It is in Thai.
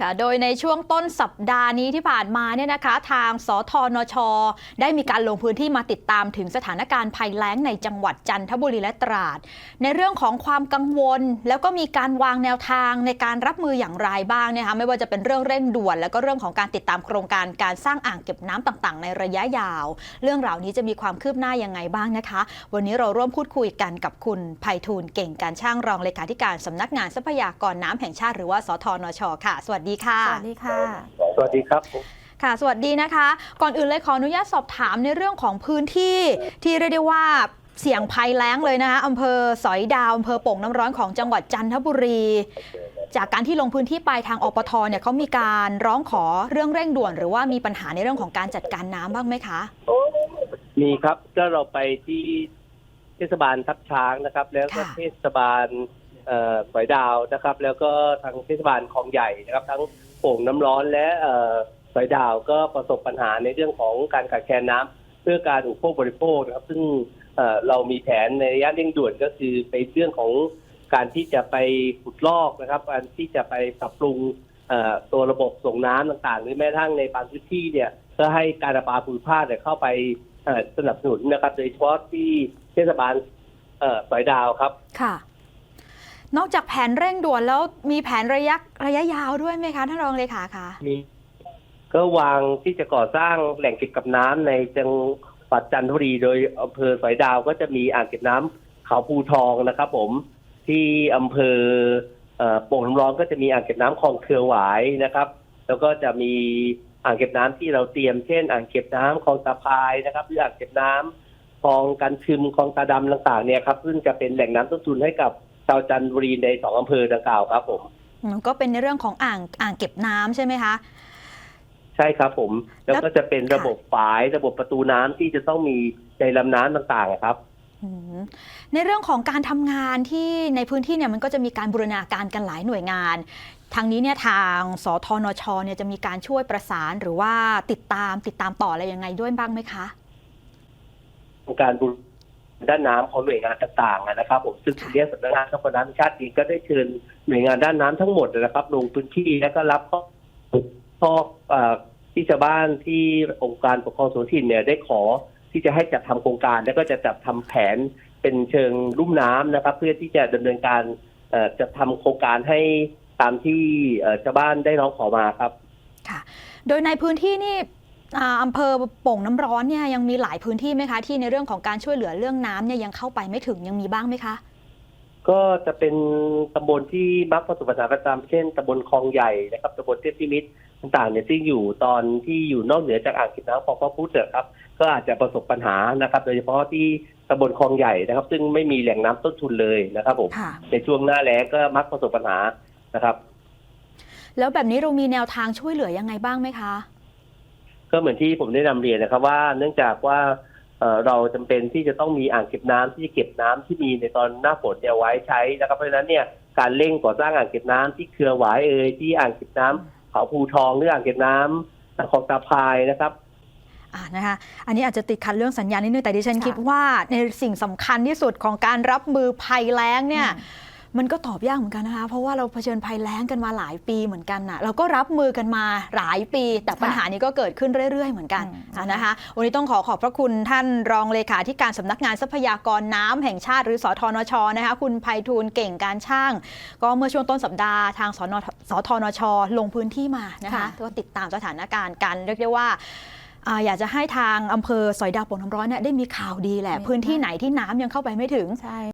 ค่ะโดยในช่วงต้นสัปดาห์นี้ที่ผ่านมาเนี่ยนะคะ ทางสทนช ได้มีการลงพื้นที่มาติดตามถึงสถานการณ์ภัยแล้งในจังหวัดจันทบุรีและตราด ในเรื่องของความกังวล แล้วก็มีการวางแนวทางในการรับมืออย่างไรบ้างเนะคะไม่ว่าจะเป็นเรื่องเร่งด่วน แล้วก็เรื่องของการติดตามโครงการการสร้างอ่างเก็บน้ำต่างๆ ในระยะยาว เรื่องรานี้จะมีความคืบหน้ายังไงบ้างนะคะ วันนี้เราร่วมพูดคุยกันกับคุณไพฑูรย์เก่งการช่างรองเลขาธิการสำนักงานทรัพยากรน้ำแห่งชาติหรือว่าสทนช ค่ะ สวัสดีค่ะ สวัสดีค่ะ สวัสดีครับผมค่ะ สวัสดีนะคะ ก่อนอื่นเลยขออนุญาตสอบถามในเรื่องของพื้นที่ที่เรียกได้ว่าเสี่ยงภัยแล้งเลยนะคะอำเภอสอยดาวอำเภอโป่งน้ำร้อนของจังหวัดจันทบุรี จากการที่ลงพื้นที่ไปทางอปทเนี่ยเขามีการร้องขอเรื่องเร่งด่วน หรือว่ามีปัญหาในเรื่องของการจัดการน้ำบ้างไหมคะ มีครับก็เราไปที่เทศบาลทับช้างนะครับ แล้วก็ค่ะ เทศบาล เอ่อสอยดาวนะครับ แล้วก็ทางเทศบาลคลองใหญ่นะครับ ทั้งโป่งน้ำร้อนและเอ่อสอยดาวก็ประสบปัญหาในเรื่องของการขาดแคลนน้ำเพื่อการอุปโภคบริโภคนะครับ ซึ่งเเรามีแผนในระยะเร่งด่วนก็คือไปเรื่องของการที่จะไปขุดลอกนะครับการที่จะไปปรับปรุงตัวระบบส่งน้ำต่างๆ หรือแม้กระทั่งในบางพื้นที่เนี่ยเพื่อให้การระปาภูมิภาคเนี่ยเข้าไปสนับสนุนนะครับ โดยเฉพาะที่เทศบาลสอยดาวครับ ค่ะ นอกจากแผนเร่งด่วนแล้วมีแผนระยะระยะยาวด้วยไหมคะท่านรองเลขาคะมีก็วางที่จะก่อสร้างแหล่งเก็บกับน้ำในจังหวัดจันทบุรีโดยอำเภอสอยดาวก็จะมีอ่างเก็บน้ำเขาภูทองนะครับ ผมที่อำเภอโป่งน้ำร้อนก็จะมีอ่างเก็บน้ำคลองเครือหวายนะครับ แล้วก็จะมีอ่างเก็บน้ำที่เราเตรียมเช่น อ่างเก็บน้ำคลองตาพายนะครับ หรืออ่างเก็บน้ำคลองกันชึมคลองตาดำต่างๆเนี่ยครับซึ่งจะเป็นแหล่งน้ำต้นทุนให้กับ ชาวจันทบุรีในสองอำเภอดังกล่าวครับผมอืมก็เป็นในเรื่องของอ่างอ่างเก็บน้ำใช่ไหมคะ ใช่ครับผมแล้วแล้วก็จะเป็นระบบฝายระบบประตูน้ำที่จะต้องมีในลำน้ำต่างๆครับอืมในเรื่องของการทำงานที่ในพื้นที่เนี่ยมันก็จะมีการบูรณาการกันหลายหน่วยงาน ทางนี้เนี่ยทางสทนชเนี่ยจะมีการช่วยประสานหรือว่าติดตามติดตามต่ออะไรยังไงด้วยบ้างไหมคะ การบูรณา ด้านน้ำของหน่วยงานต่างๆนะครับผมซึ่งเรียกสำนักงานทรัพยากรน้ำชาติเองก็ได้เชิญหน่วยงานด้านน้ำทั้งหมดนะครับ ลงพื้นที่แล้วก็รับข้อข้อที่ชาวบ้านที่องค์การปกครองส่วนถิ่นเนี่ยได้ขอที่จะให้จัดทำโครงการ แล้วก็จะจัดทำแผนเป็นเชิงลุ่มน้ำนะครับ เพื่อที่จะดำเนินการจะทำโครงการให้ตามที่ชาวบ้านได้ร้องขอมาครับ ค่ะ โดยในพื้นที่นี่ อ่าอำเภอโป่งน้ำร้อนเนี่ยยังมีหลายพื้นที่ไหมคะ ที่ในเรื่องของการช่วยเหลือเรื่องน้ำเนี่ยยังเข้าไปไม่ถึงยังมีบ้างไหมคะ ก็จะเป็นตำบลที่มักประสบปัญหาประจำเช่นตำบลคลองใหญ่นะครับตำบลเทพพิมิตรต่างๆเนี่ยที่อยู่ตอนที่อยู่นอกเหนือจากอ่างเก็บน้ำคลองพระพุทธนะครับ ก็อาจจะประสบปัญหานะครับ โดยเฉพาะที่ตำบลคลองใหญ่นะครับ ซึ่งไม่มีแหล่งน้ำต้นทุนเลยนะครับผมค่ะในช่วงหน้าแล้งก็มักประสบปัญหานะครับ แล้วแบบนี้เรามีแนวทางช่วยเหลือยังไงบ้างไหมคะ ก็เหมือนที่ผมได้นำเรียนนะครับว่าเนื่องจากว่าเราจำเป็นที่จะต้องมีอ่างเก็บน้ำที่จะเก็บน้ำที่มีในตอนหน้าฝนเนี่ยไว้ใช้นะครับเพราะฉะนั้นเนี่ยการเร่งก่อสร้างอ่างเก็บน้ำที่เครือหวายเอ่ยที่อ่างเก็บน้ำเขาภูทองหรืออ่างเก็บน้ำคลองตาพายนะครับอ่านะคะอันนี้อาจจะติดขัดเรื่องสัญญาณนิดนึงแต่ดิฉันคิดว่าในสิ่งสำคัญที่สุดของการรับมือภัยแล้งเนี่ย มันก็ตอบยากเหมือนกันนะคะ เพราะว่าเราเผชิญภัยแล้งกันมาหลายปีเหมือนกันน่ะเราก็รับมือกันมาหลายปี แต่ปัญหานี้ก็เกิดขึ้นเรื่อย ๆ เหมือนกันอืมอะนะคะ วันนี้ต้องขอขอบพระคุณท่านรองเลขาธิการสำนักงานทรัพยากรน้ำแห่งชาติหรือสทนชนะคะคุณไพฑูรย์เก่งการช่าง ก็เมื่อช่วงต้นสัปดาห์ทางสนสทนช ลงพื้นที่มานะคะค่ะก็ติดตามสถานการณ์กันเรียกได้ว่าอ่าอยากจะให้ทางอำเภอสอยดาวโป่งน้ำร้อนเนี่ยได้มีข่าวดีแหละ พื้นที่ไหนที่น้ำยังเข้าไปไม่ถึงใช่